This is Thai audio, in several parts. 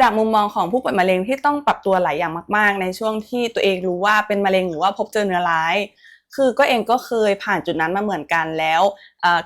จากมุมมองของผู้ป่วยมะเร็งที่ต้องปรับตัวหลายอย่างมาก ๆ ในช่วงที่ตัวเองรู้ว่าเป็นมะเร็งหรือว่าพบเจอเนื้อร้าย คือก็เองก็เคยผ่านจุดนั้นมาเหมือนกันแล้ว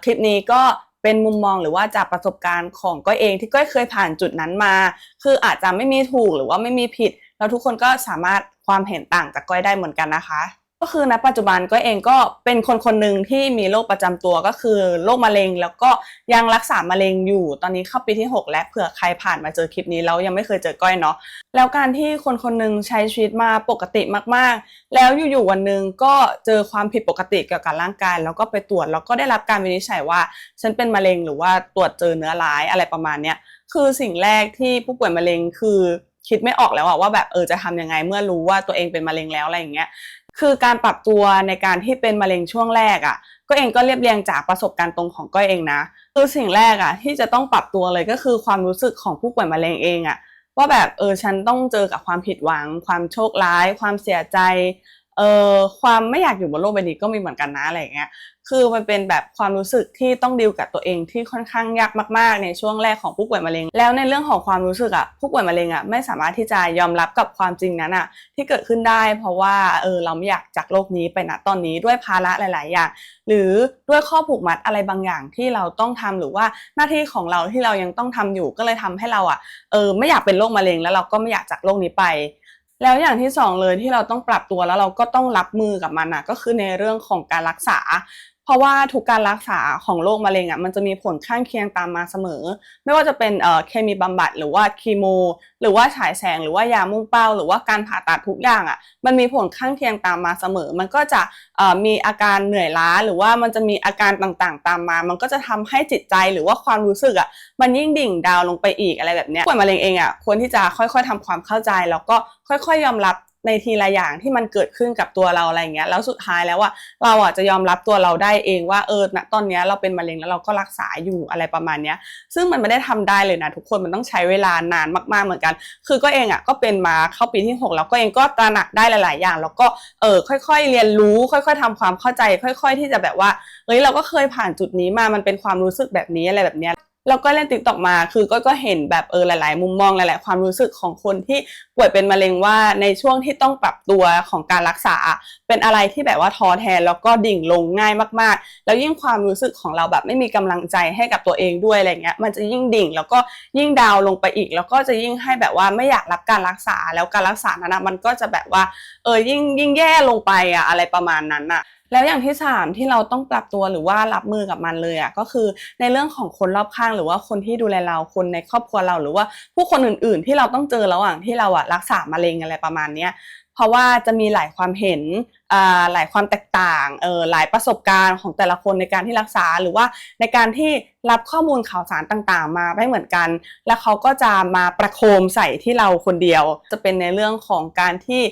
คลิปนี้ก็เป็นมุมมองหรือว่าจากประสบการณ์ของก็เองที่ก็เคยผ่านจุดนั้นมา คืออาจจะไม่มีถูกหรือว่าไม่มีผิด แล้วทุกคนก็สามารถความเห็นต่างจากก้อยได้เหมือนกันนะคะ ก็คือณปัจจุบันก็เองก็เป็นคนคนหนึ่งที่มีโรคประจำตัวก็คือโรคมะเร็ง แล้วก็ยังรักษามะเร็งอยู่ ตอนนี้เข้าปีที่ 6 และเผื่อใครผ่านมาเจอคลิปนี้แล้วยังไม่เคยเจอก้อยเนาะแล้วการที่คนคนหนึ่งใช้ชีวิตมาปกติมากๆ แล้วอยู่ๆวันหนึ่งก็เจอความผิดปกติเกี่ยวกับร่างกาย แล้วก็ไปตรวจแล้วก็ได้รับการวินิจฉัยว่า ฉันเป็นมะเร็งหรือว่าตรวจเจอเนื้อร้ายอะไรประมาณเนี้ยคือสิ่งแรกที่ผู้ป่วยมะเร็งคือคิดไม่ออกแล้วอะว่าแบบเออจะทำยังไงเมื่อรู้ว่าตัวเองเป็นมะเร็งแล้วอะไรอย่างเงี้ย คือการปรับตัวในการที่เป็นมะเร็งช่วงแรกอะ่ะก็เองก็เรียบเรียงจากประสบการณ์ตรงของก้อยเองนะคือสิ่งแรกอะ่ะที่จะต้องปรับตัวเลยก็คือความรู้สึกของผู้ป่วยมะเร็งเองอะ่ะว่าแบบเออฉันต้องเจอกับความผิดหวัง ความโชคร้าย ความเสียใจ เอ่อความไม่อยากอยู่บนโลกใบนี้ก็มีเหมือนกันนะอะไรอย่างเงี้ยคือมันเป็นแบบความรู้สึกที่ต้องดิวกับตัวเองที่ค่อนข้างยากมากๆ ในช่วงแรกของผู้ป่วยมะเร็ง แล้วในเรื่องของความรู้สึกอะผู้ป่วยมะเร็งอะไม่สามารถที่จะยอมรับกับความจริงนั้นอะที่เกิดขึ้นได้ เพราะว่าเออเราไม่อยากจากโลกนี้ไปณตอนนี้ด้วยภาระหลาย ๆ อย่าง หรือด้วยข้อผูกมัดอะไรบางอย่างที่เราต้องทำหรือว่าหน้าที่ของเราที่เรายังต้องทำอยู่ก็เลยทำให้เราอะเออไม่อยากเป็นโรคมะเร็งแล้วเราก็ไม่อยากจากโลกนี้ไป แล้วอย่างที่สองเลยที่เราต้องปรับตัวแล้วเราก็ต้องรับมือกับมันนะก็คือในเรื่องของการรักษา เพราะว่าทุกการรักษาของโรคมะเร็งอะมันจะมีผลข้างเคียงตามมาเสมอ ไม่ว่าจะเป็นเอ่อเคมีบำบัดหรือว่าคีโม หรือว่าฉายแสงหรือว่ายามุ่งเป้า หรือว่าการผ่าตัดทุกอย่างอะมันมีผลข้างเคียงตามมาเสมอ มันก็จะเอ่อมีอาการเหนื่อยล้า หรือว่ามันจะมีอาการต่างๆ ตามมา มันก็จะทำให้จิตใจหรือว่าความรู้สึกอะมันยิ่งดิ่งดาวลงไปอีกอะไรแบบเนี้ยป่วยมะเร็งเองอะควรที่จะค่อยๆทำความเข้าใจแล้วก็ค่อยๆ ยอมรับ ในทีละอย่างที่มันเกิดขึ้นกับตัวเราอะไรเงี้ยแล้วสุดท้ายแล้วว่าเราอะจะยอมรับตัวเราได้เองว่าเออณตอนเนี้ยเราเป็นมะเร็งแล้วเราก็รักษาอยู่อะไรประมาณเนี้ย ซึ่งมันไม่ได้ทำได้เลยนะทุกคนมันต้องใช้เวลานานมากๆเหมือนกัน คือก็เองอะก็เป็นมาเข้าปีที่ 6 แล้วก็เองก็ตระหนักได้หลาย ๆ อย่าง แล้วก็เออค่อย ๆ เรียนรู้ค่อย ๆทำความเข้าใจ ค่อย ๆ ที่จะแบบว่าเฮ้ยเราก็เคยผ่านจุดนี้มามันเป็นความรู้สึกแบบนี้อะไรแบบเนี้ย แล้วก็เล่นติ๊กตอกมา คือก็ก็เห็นแบบเออหลาย ๆ มุมมองหลาย ๆ ความรู้สึกของคนที่ป่วยเป็นมะเร็งว่าในช่วงที่ต้องปรับตัวของการรักษา เป็นอะไรที่แบบว่าท้อแท้แล้วก็ดิ่งลงง่ายมาก ๆ แล้วยิ่งความรู้สึกของเราแบบไม่มีกำลังใจให้กับตัวเองด้วยอะไรเงี้ย มันจะยิ่งดิ่งแล้วก็ยิ่งดาวลงไปอีก แล้วก็จะยิ่งให้แบบว่าไม่อยากรับการรักษาแล้วการรักษานั้นนะมันก็จะแบบว่าเออยิ่งยิ่งแย่ลงไปอะอะไรประมาณนั้นอะ แล้วอย่างที่สามที่เราต้องปรับตัวหรือว่ารับมือกับมันเลยอะก็คือในเรื่องของคนรอบข้างหรือว่าคนที่ดูแลเราคนในครอบครัวเราหรือว่าผู้คนอื่น ๆ ที่เราต้องเจอระหว่างที่เราอะรักษามะเร็งอะไรประมาณเนี้ย เพราะว่าจะมีหลายความเห็นหลายความแตกต่างเออหลายประสบการณ์ของแต่ละคนในการที่รักษาหรือว่าในการที่รับข้อมูลข่าวสารต่างๆ มาไม่เหมือนกัน แล้วเขาก็จะมาประโคมใส่ที่เราคนเดียว จะเป็นในเรื่องของการที่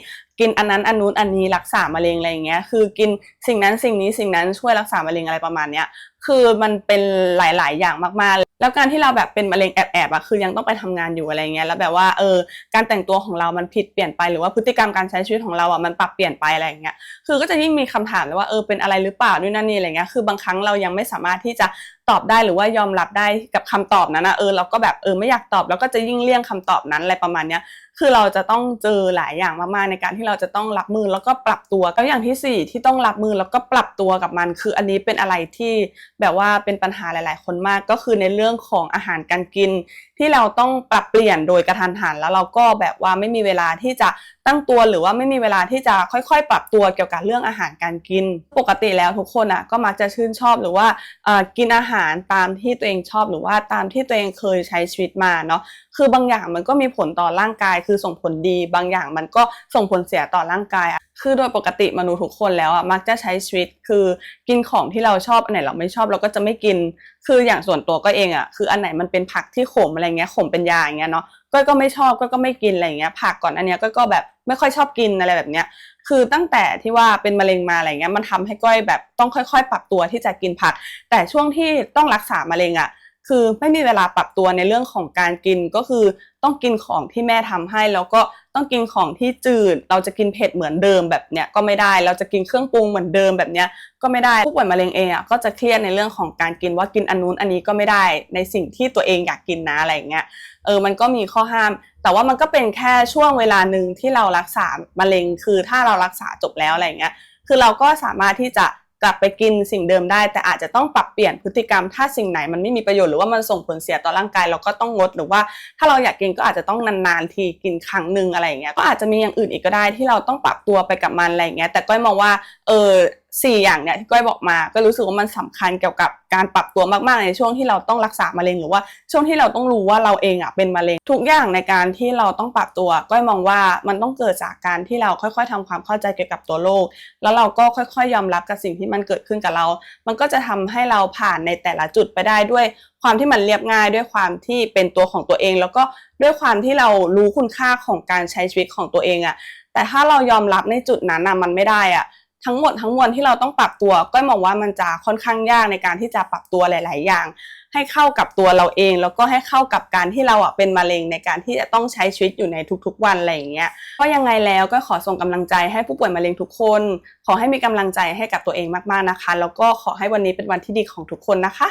กินอันนั้นอันนู้นอันนี้รักษามะเร็งอะไรอย่างเงี้ยคือกินสิ่งนั้นสิ่งนี้สิ่งนั้นช่วยรักษามะเร็งอะไรประมาณเนี้ยคือมันเป็นหลาย ๆ อย่างมากๆ แล้วการที่เราแบบเป็นมะเร็งแอบๆอะคือยังต้องไปทำงานอยู่อะไรเงี้ยแล้วแบบว่าเออการแต่งตัวของเรามันผิดเปลี่ยนไปหรือว่าพฤติกรรมการใช้ชีวิตของเราอะมันปรับเปลี่ยนไปอะไรเงี้ยคือก็จะยิ่งมีคำถามเลยว่าเออเป็นอะไรหรือเปล่านู่นนั่นนี่อะไรเงี้ยคือบางครั้งเรายังไม่สามารถที่จะ ตอบได้หรือว่ายอมรับได้กับคำตอบนั้นนะเออเราก็แบบเออไม่อยากตอบแล้วก็จะยิ่งเลี่ยงคำตอบนั้นอะไรประมาณเนี้ยคือเราจะต้องเจอหลายอย่างมากๆในการที่เราจะต้องรับมือแล้วก็ปรับตัวก็อย่างที่สี่ที่ต้องรับมือแล้วก็ปรับตัวกับมัน คืออันนี้เป็นอะไรที่แบบว่าเป็นปัญหาหลาย ๆ คนมากก็คือในเรื่องของอาหารการกิน ที่เราต้องปรับเปลี่ยนโดยกระทันหันแล้วเราก็แบบว่าไม่มีเวลาที่จะ ตั้งตัวหรือว่าไม่มีเวลาที่จะค่อยๆ ปรับตัวเกี่ยวกับเรื่องอาหารการกิน ปกติแล้วทุกคนอะก็มักจะชื่นชอบหรือว่ากินอาหารตามที่ตัวเองชอบหรือว่าตามที่ตัวเองเคยใช้ชีวิตมาเนาะคือบางอย่างมันก็มีผลต่อร่างกาย คือส่งผลดี บางอย่างมันก็ส่งผลเสียต่อร่างกายอะ คือโดยปกติมนุษย์ทุกคนแล้วอะมักจะใช้ชีวิตคือกินของที่เราชอบอันไหนเราไม่ชอบเราก็จะไม่กิน คืออย่างส่วนตัวก็เองอะคืออันไหนมันเป็นผักที่ขมอะไรเงี้ยขมเป็นยาอย่างเงี้ยเนาะก็ก็ไม่ชอบก็ก็ไม่กินอะไรเงี้ยผักก่อนอันเนี้ยก็ก็แบบไม่ค่อยชอบกินอะไรแบบเนี้ยคือตั้งแต่ที่ว่าเป็นมะเร็งมาอะไรเงี้ยมันทำให้ก้อยแบบต้องค่อย ๆ ปรับตัวที่จะกินผัก แต่ช่วงที่ต้องรักษามะเร็งอะคือไม่มีเวลาปรับตัวในเรื่องของการกินก็คือต้องกินของที่แม่ทำให้แล้วก็ ต้องกินของที่จืด เราจะกินเผ็ดเหมือนเดิมแบบเนี้ยก็ไม่ได้ เราจะกินเครื่องปรุงเหมือนเดิมแบบเนี้ยก็ไม่ได้ผู้ป่วยมะเร็งเองอะก็จะเครียดในเรื่องของการกินว่ากินอันนู้นอันนี้ก็ไม่ได้ในสิ่งที่ตัวเองอยากกินนะอะไรอย่างเงี้ยเออมันก็มีข้อห้าม แต่ว่ามันก็เป็นแค่ช่วงเวลาหนึ่งที่เรารักษามะเร็ง คือถ้าเรารักษาจบแล้วอะไรอย่างเงี้ยคือเราก็สามารถที่จะ กลับไปกินสิ่งเดิมได้ แต่อาจจะต้องปรับเปลี่ยนพฤติกรรม ถ้าสิ่งไหนมันไม่มีประโยชน์หรือว่ามันส่งผลเสียต่อร่างกายเราก็ต้องงดหรือว่า ถ้าเราอยากกินก็อาจจะต้องนานๆทีกินครั้งหนึ่งอะไรอย่างเงี้ยก็อาจจะมีอย่างอื่นอีกก็ได้ที่เราต้องปรับตัวไปกับมันอะไรอย่างเงี้ยแต่ก้อยมองว่าเออ สี่อย่างเนี่ยที่ก้อยบอกมา ก็รู้สึกว่ามันสำคัญเกี่ยวกับการปรับตัวมากๆในช่วงที่เราต้องรักษามะเร็งหรือว่าช่วงที่เราต้องรู้ว่าเราเองอะเป็นมะเร็งทุกอย่างในการที่เราต้องปรับตัว ก้อยมองว่ามันต้องเกิดจากการที่เราค่อย ๆทำความเข้าใจเกี่ยวกับตัวโรคแล้วเราก็ค่อยๆ ยอมรับกับสิ่งที่มันเกิดขึ้นกับเรา มันก็จะทำให้เราผ่านในแต่ละจุดไปได้ด้วยความที่มันเรียบง่ายด้วยความที่เป็นตัวของตัวเอง แล้วก็ด้วยความที่เรารู้คุณค่าของการใช้ชีวิตของตัวเองอะแต่ถ้าเรายอมรับในจุดนั้นอะมันไม่ได้อะ ทั้งหมดทั้งมวลที่เราต้องปรับตัวก็มองว่ามันจะค่อนข้างยากในการที่จะปรับตัวหลาย ๆ อย่าง ให้เข้ากับตัวเราเอง แล้วก็ให้เข้ากับการที่เราอะเป็นมะเร็งในการที่จะต้องใช้ชีวิตอยู่ในทุก ๆ วันอะไรอย่างเงี้ยก็ยังไงแล้วก็ขอส่งกำลังใจให้ผู้ป่วยมะเร็งทุกคน ขอให้มีกำลังใจให้กับตัวเองมาก ๆ นะคะ แล้วก็ขอให้วันนี้เป็นวันที่ดีของทุกคนนะคะ